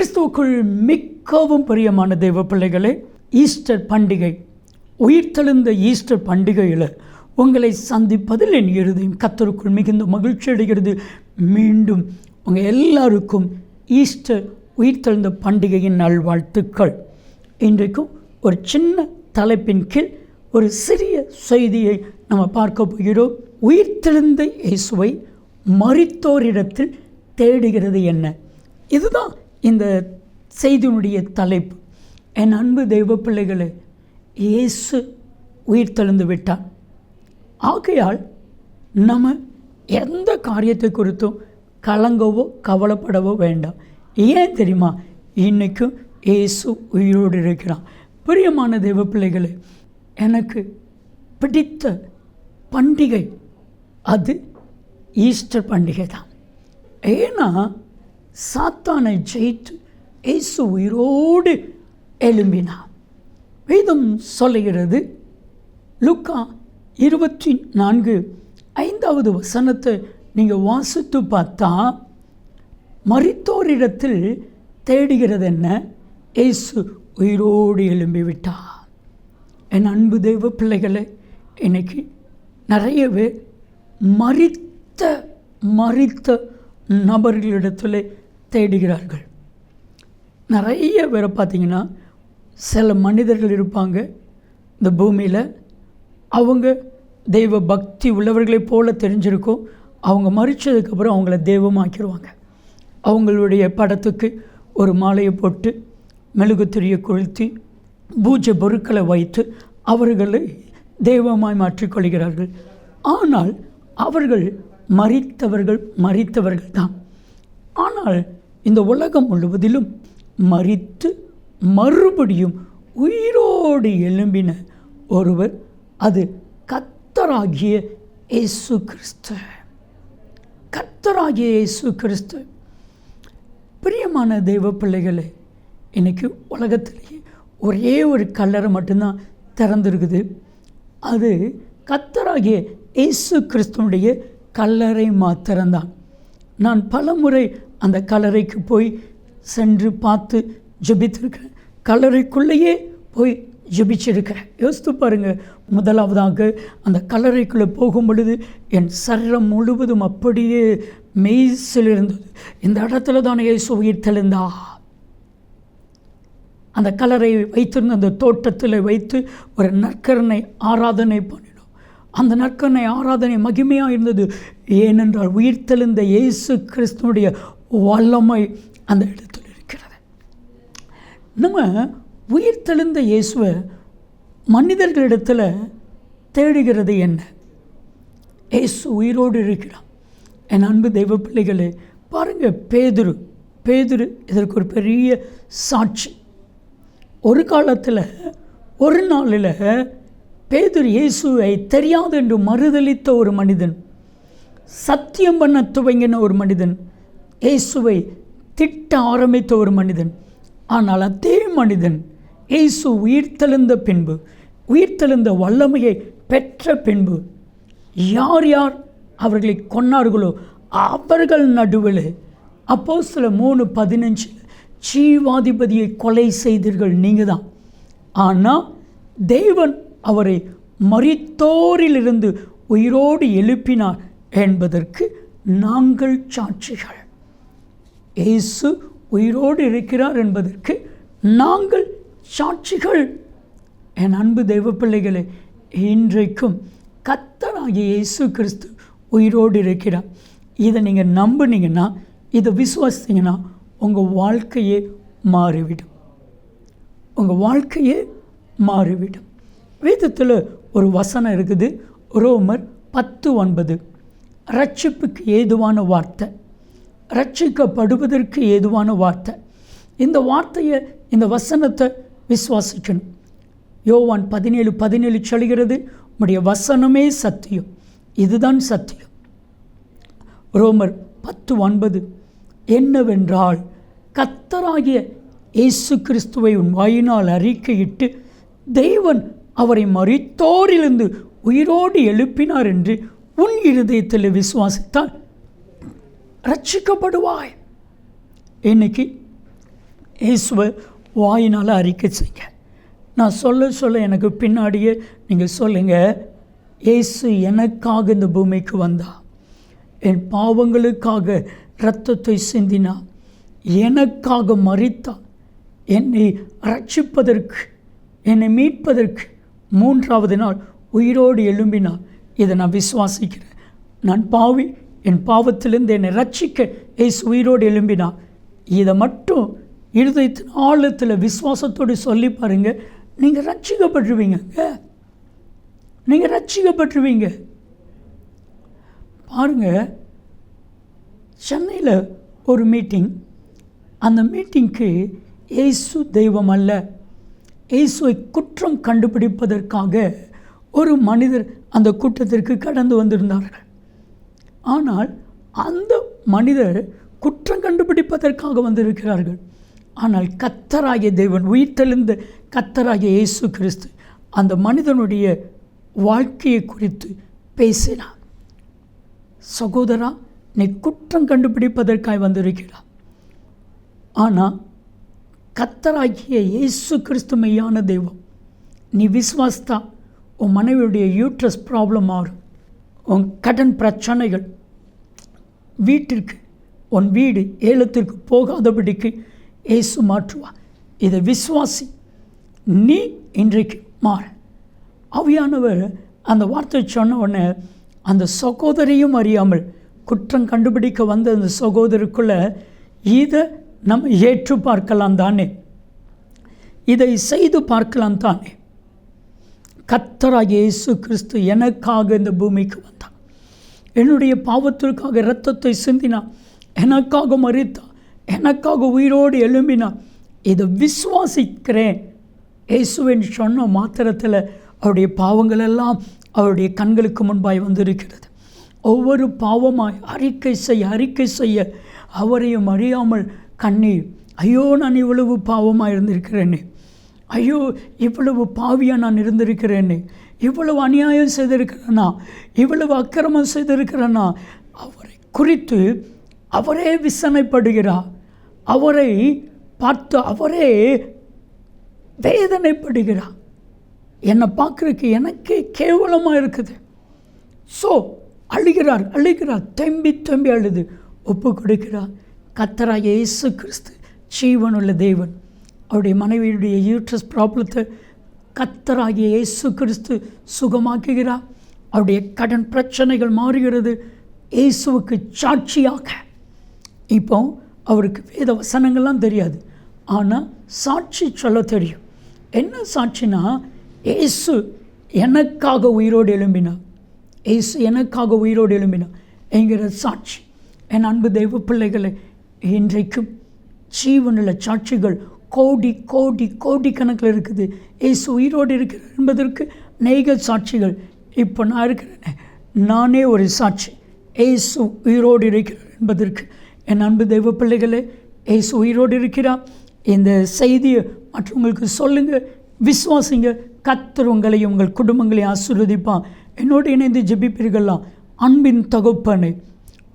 கிறிஸ்துவுக்குள் மிக்கவும் பிரியமான தெய்வ பிள்ளைகளே ஈஸ்டர் பண்டிகை உயிர்த்தெழுந்த ஈஸ்டர் பண்டிகையில் உங்களை சந்திப்பதில் என் இருதயம் கத்தருக்குள் மிகுந்த மகிழ்ச்சி அடைகிறது. மீண்டும் உங்கள் எல்லாருக்கும் ஈஸ்டர் உயிர்த்தெழுந்த பண்டிகையின் நல்வாழ்த்துக்கள். இன்றைக்கும் ஒரு சின்ன தலைப்பின் கீழ் ஒரு சிறிய செய்தியை நம்ம பார்க்க போகிறோம். உயிர்த்தெழுந்த இயேசுவை மறித்தோரிடத்தில் தேடுகிறது என்ன? இதுதான் இந்த செய்தியினுடைய தலைப்பு என் அன்பு தெய்வ பிள்ளைகளை இயேசு உயிர்த்தெழுந்து விட்டார். ஆகையால் நம்ம எந்த காரியத்தை குறித்தும் கலங்கவோ கவலைப்படவோ வேண்டாம். ஏன் தெரியுமா? இன்றைக்கும் இயேசு உயிரோடு இருக்கிறான் பிரியமான தெய்வ பிள்ளைகளே எனக்கு பிடித்த பண்டிகை அது ஈஸ்டர் பண்டிகை தான் ஏன்னா சாத்தானை ஜெயித்து இயேசு உயிரோடு எழும்பினார். வேதம் சொல்லுகிறது லுக்கா இருபத்தி நான்கு ஐந்தாவது வசனத்தை நீங்கள் வாசித்து பார்த்தா மறித்தோரிடத்தில் தேடுகிறது என்ன? ஏசு உயிரோடு எழும்பிவிட்டா என் அன்பு தெய்வ பிள்ளைகளை இன்னைக்கு நிறைய பேர் மறித்த மறித்த நபர்களிடத்தில் தேடுகிறார்கள். நிறைய பேரை பார்த்தீங்கன்னா சில மனிதர்கள் இருப்பாங்க. இந்த பூமியில் அவங்க தெய்வ பக்தி உள்ளவர்களைப் போல தெரிஞ்சிருக்கும். அவங்க மறித்ததுக்கப்புறம் அவங்கள தெய்வமாக்கிடுவாங்க அவங்களுடைய படத்துக்கு ஒரு மாலையை போட்டு மெழுகுத்திரியை கொளுத்தி பூஜை பொருட்களை வைத்து அவர்களை தெய்வமாய் மாற்றிக்கொள்கிறார்கள். ஆனால் அவர்கள் மறித்தவர்கள் மறித்தவர்கள் தான் ஆனால் இந்த உலகம் முழுவதிலும் மறித்து மறுபடியும் உயிரோடு எழும்பின ஒருவர் அது கத்தராகிய இயேசு கிறிஸ்து. கத்தராகிய இயேசு கிறிஸ்து. பிரியமான தெய்வ பிள்ளைகளே இன்றைக்கி உலகத்திலேயே ஒரே ஒரு கல்லறை மட்டும்தான் திறந்திருக்குது. அது கத்தராகிய இயேசு கிறிஸ்துவனுடைய கல்லறை மாத்திரம்தான். நான் பலமுறை அந்த கல்லறைக்கு போய் சென்று பார்த்து ஜெபித்திருக்கிறேன். கல்லறைக்குள்ளேயே போய் ஜெபிச்சிருக்கிறேன். யோசித்து பாருங்கள் முதலாவதாக அந்த கல்லறைக்குள்ளே போகும் பொழுது என் சரீரம் முழுவதும் அப்படியே மெய்சில் இருந்தது. இந்த இடத்துல தான் இயேசு உயிர் தெளிந்தா அந்த கலரை வைத்திருந்த அந்த தோட்டத்தில் வைத்து ஒரு நற்கரனை ஆராதனை பண்ணி அந்த நற்கனை ஆராதனை மகிமையாக இருந்தது. ஏனென்றால் உயிர் தெளிந்த இயேசு கிறிஸ்துனுடைய வல்லமை அந்த இடத்தில் இருக்கிறது. நம்ம உயிர் தெளிந்த இயேசுவை மனிதர்களிடத்தில் தேடுகிறது என்ன? இயேசு உயிரோடு இருக்கிறான் என் அன்பு தெய்வ பிள்ளைகளே பாருங்கள் பேதுரு. பேதுரு இதற்கு ஒரு பெரிய சாட்சி. ஒரு காலத்தில் ஒரு நாளில் பேதர் இயேசுவை தெரியாது என்று மறுதளித்த ஒரு மனிதன் சத்தியம் பண்ண துவங்கின ஒரு மனிதன் இயேசுவை திட்ட ஆரம்பித்த ஒரு மனிதன். ஆனால் அதே மனிதன் இயேசு உயிர்த்தெழுந்த பின்பு உயிர்த்தெழுந்த வல்லமையை பெற்ற பின்பு யார் யார் அவர்களை கொன்னார்களோ அவர்கள் நடுவில். அப்போ சில மூணு பதினஞ்சு ஜீவாதிபதியை கொலை செய்தீர்கள் நீங்கள் தான் ஆனால் தேவன் அவரை மறித்தோரிலிருந்து உயிரோடு எழுப்பினார் என்பதற்கு நாங்கள் சாட்சிகள். இயேசு உயிரோடு இருக்கிறார் என்பதற்கு நாங்கள் சாட்சிகள். என் அன்பு தெய்வ பிள்ளைகளே இன்றைக்கும் கத்தராகிய இயேசு கிறிஸ்து உயிரோடு இருக்கிறார். இதை நீங்கள் நம்புனீங்கன்னா இதை விசுவாசித்தீங்கன்னா உங்கள் வாழ்க்கையே மாறிவிடும். உங்கள் வாழ்க்கையே மாறிவிடும். வேதத்தில் ஒரு வசனம் இருக்குது. ரோமர் பத்து ஒன்பது. ரட்சிப்புக்கு ஏதுவான வார்த்தை. ரட்சிக்கப்படுவதற்கு ஏதுவான வார்த்தை. இந்த வார்த்தையை இந்த வசனத்தை விசுவாசிக்கணும். யோவான் பதினேழு பதினேழு சொல்கிறது உடைய வசனமே சத்தியம். இதுதான் சத்தியம். ரோமர் பத்து ஒன்பது. என்னவென்றால் கத்தராகிய இயேசு கிறிஸ்துவை உன் வாயினால் அறிக்கையிட்டு தெய்வன் அவரை மறித்தோரிலிருந்து உயிரோடு எழுப்பினார் என்று உன் இருதயத்தில் விசுவாசித்தால் ரட்சிக்கப்படுவாய் இன்னைக்கு இயேசுவை வாயினால் அறிக்கை செய்யுங்க. நான் சொல்ல சொல்ல எனக்கு பின்னாடியே நீங்கள் சொல்லுங்கள் இயேசு எனக்காக இந்த பூமிக்கு வந்தா. என் பாவங்களுக்காக இரத்தத்தை சிந்தினா. எனக்காக மறித்தா என்னை ரட்சிப்பதற்கு என்னை மீட்பதற்கு மூன்றாவது நாள் உயிரோடு எழும்பினார். இதை நான் விசுவாசிக்கிறேன். நான் பாவி என் பாவத்திலிருந்து என்னை ரட்சிக்க ஏசு உயிரோடு எழும்பினார். இதை மட்டும் இருதயத்தின் ஆழத்தில் விசுவாசத்தோடு சொல்லி பாருங்கள் நீங்கள் ரட்சிக்கப்பட்டுருவீங்க நீங்கள் ரட்சிக்கப்பட்டுருவீங்க. பாருங்க சென்னையில் ஒரு மீட்டிங் அந்த மீட்டிங்க்கு ஏசு தெய்வம் அல்ல. இயேசுவை குற்றம் கண்டுபிடிப்பதற்காக ஒரு மனிதர் அந்த கூட்டத்திற்கு கடந்து வந்திருந்தார்கள். ஆனால் அந்த மனிதர் குற்றம் கண்டுபிடிப்பதற்காக வந்திருக்கிறார்கள். ஆனால் கத்தராகிய தேவன் உயிர்த்தெழுந்த கத்தராகிய இயேசு கிறிஸ்து அந்த மனிதனுடைய வாழ்க்கையை குறித்து பேசினார். சகோதரா நீ குற்றம் கண்டுபிடிப்பதற்காக வந்திருக்கிறார் ஆனால் கத்தராகிய இயேசு கிறிஸ்து மெய்யான தெய்வம் நீ விசுவாஸ்தா உன் மனைவியுடைய யூட்ரஸ் ப்ராப்ளம் மாறும் உன் கடன் பிரச்சனைகள் வீட்டிற்கு உன் வீடு ஏலத்திற்கு போகாதபடிக்கு இயேசு மாற்றுவா இதை விசுவாசி நீ இன்றைக்கு மாற. அவியானவர் அந்த வார்த்தை சொன்ன உடனே அந்த சகோதரியும் அறியாமல் குற்றம் கண்டுபிடிக்க வந்த அந்த சகோதருக்குள்ளே இதை நம்ம ஏற்று பார்க்கலாம் தானே? இதை செய்து பார்க்கலாம் தானே? கத்தராக இயேசு கிறிஸ்து எனக்காக இந்த பூமிக்கு வந்தான் என்னுடைய பாவத்திற்காக இரத்தத்தை சிந்தினான் எனக்காக மறித்தான் எனக்காக உயிரோடு எழும்பினான் இதை விசுவாசிக்கிறேன். இயேசுவின் சொன்ன மாத்திரத்தில் அவருடைய பாவங்கள் எல்லாம் அவருடைய கண்களுக்கு முன்பாய் வந்திருக்கிறது. ஒவ்வொரு பாவமாய் அறிக்கை செய்ய அறிக்கை செய்ய அவரையும் அறியாமல் கண்ணீர் ஐயோ நான் இவ்வளவு பாவமாக இருந்திருக்கிறேனே. ஐயோ இவ்வளவு பாவியாக நான் இருந்திருக்கிறேனே. இவ்வளவு அநியாயம் செய்திருக்கிறேனா? இவ்வளவு அக்கிரமம் செய்திருக்கிறேனா? அவரை குறித்து அவரே விசனைப்படுகிறார். அவரை பார்த்து அவரே வேதனைப்படுகிறார். என்னை பார்க்குறதுக்கு எனக்கே கேவலமாக இருக்குது. ஸோ அழுகிறார் அழுகிறார் தம்பி தம்பி அழுது. ஒப்பு கொடுக்கிறார். கத்தராக இயேசு கிறிஸ்து ஜீவனுள்ள தேவன். அவருடைய மனைவியுடைய யூட்ரஸ் ப்ராப்ளத்தை கத்தராகிய இயேசு கிறிஸ்து சுகமாக்குகிறார். அவருடைய கடன் பிரச்சனைகள் மாறுகிறது. இயேசுவுக்கு சாட்சியாக. இப்போ அவருக்கு வேத வசனங்கள்லாம் தெரியாது. ஆனால் சாட்சி சொல்ல தெரியும். என்ன சாட்சினா இயேசு எனக்காக உயிரோடு எழும்பினார். இயேசு எனக்காக உயிரோடு எழும்பினார். என்கிற சாட்சி. என் அன்பு தெய்வ பிள்ளைகளை இன்றைக்கும் ஜீவனில் சாட்சிகள் கோடி கோடி கோடி கணக்கில் இருக்குது. ஏசு உயிரோடு இருக்கிறார் என்பதற்கு நெய்க சாட்சிகள் இப்போ நான் இருக்கிறேனே. நானே ஒரு சாட்சி. ஏசு உயிரோடு இருக்கிறார் என்பதற்கு. என் அன்பு தெய்வ பிள்ளைகளே ஏசு உயிரோடு இருக்கிறார். இந்த செய்தியை மற்றவங்களுக்கு சொல்லுங்கள் விசுவாசிங்க. கத்தர் உங்களையும் உங்கள் குடும்பங்களையும் ஆசீர்வதிப்பான் என்னோடு இணைந்து ஜெபிப்பீர்கள்லாம். அன்பின் தகுப்பனை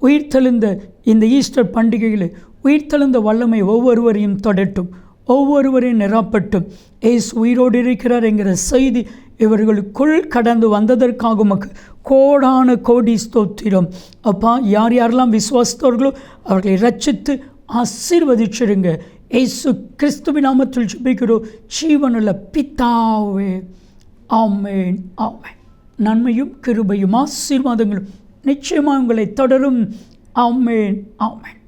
உயிர்த்தெழுந்த இந்த ஈஸ்டர் பண்டிகையில் உயிர்த்தெழுந்த வல்லமை ஒவ்வொருவரையும் தொடட்டும் ஒவ்வொருவரையும் நிரப்பட்டும். ஏசு உயிரோடு இருக்கிறார் என்கிற செய்தி இவர்களுக்குள் கடந்து வந்ததற்காக உமக்கு கோடான கோடி ஸ்தோத்திரம். அப்பா யார் யாரெல்லாம் விசுவாசித்தவர்களோ அவர்களை ரச்சித்து ஆசீர்வதிச்சிருங்க. ஏசு கிறிஸ்துவின் நாமத்தில் ஜெபிக்கிறோம். ஜீவனுள்ள பித்தாவே ஆமேன் ஆமேன். நன்மையும் கிருபையும் ஆசீர்வாதங்களும் நிச்சயமாக உங்களை தொடரும். ஆமேன். ஆமேன்.